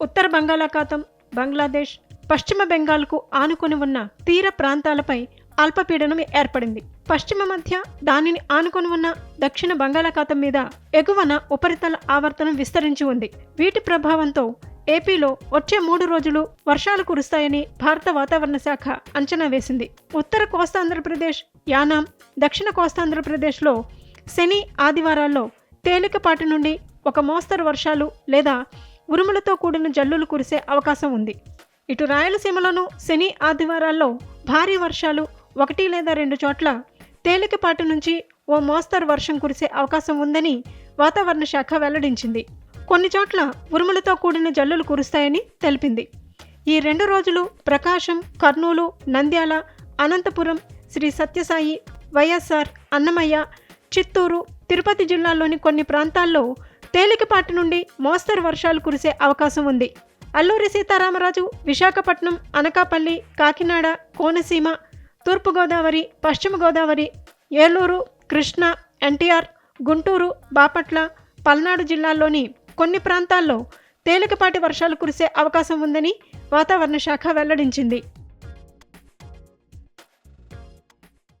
ఉత్తర బంగాళాఖాతం బంగ్లాదేశ్ పశ్చిమ బెంగాల్కు ఆనుకొని ఉన్న తీర ప్రాంతాలపై అల్పపీడనం ఏర్పడింది. పశ్చిమ మధ్య దానిని ఆనుకొని ఉన్న దక్షిణ బంగాళాఖాతం మీద ఎగువన ఉపరితల ఆవర్తనం విస్తరించి ఉంది. వీటి ప్రభావంతో ఏపీలో వచ్చే మూడు రోజులు వర్షాలు కురుస్తాయని భారత వాతావరణ శాఖ అంచనా వేసింది. ఉత్తర కోస్తాంధ్రప్రదేశ్ యానాం దక్షిణ కోస్తాంధ్రప్రదేశ్లో శని ఆదివారాల్లో తేలికపాటి నుండి ఒక మోస్తరు వర్షాలు లేదా ఉరుములతో కూడిన జల్లులు కురిసే అవకాశం ఉంది. ఇటు రాయలసీమలోనూ శని ఆదివారాల్లో భారీ వర్షాలు ఒకటి లేదా రెండు చోట్ల తేలికపాటి నుంచి ఓ మోస్తరు వర్షం కురిసే అవకాశం ఉందని వాతావరణ శాఖ వెల్లడించింది. కొన్ని చోట్ల ఉరుములతో కూడిన జల్లులు కురుస్తాయని తెలిపింది. ఈ రెండు రోజులు ప్రకాశం కర్నూలు నంద్యాల అనంతపురం శ్రీ సత్యసాయి వైఎస్ఆర్ అన్నమయ్య చిత్తూరు తిరుపతి జిల్లాల్లోని కొన్ని ప్రాంతాల్లో తేలికపాటి నుండి మోస్తరు వర్షాలు కురిసే అవకాశం ఉంది. అల్లూరి సీతారామరాజు విశాఖపట్నం అనకాపల్లి కాకినాడ కోనసీమ తూర్పుగోదావరి పశ్చిమ గోదావరి ఏలూరు కృష్ణా ఎన్టీఆర్ గుంటూరు బాపట్ల పల్నాడు జిల్లాల్లోని కొన్ని ప్రాంతాల్లో తేలికపాటి వర్షాలు కురిసే అవకాశం ఉందని వాతావరణ శాఖ వెల్లడించింది.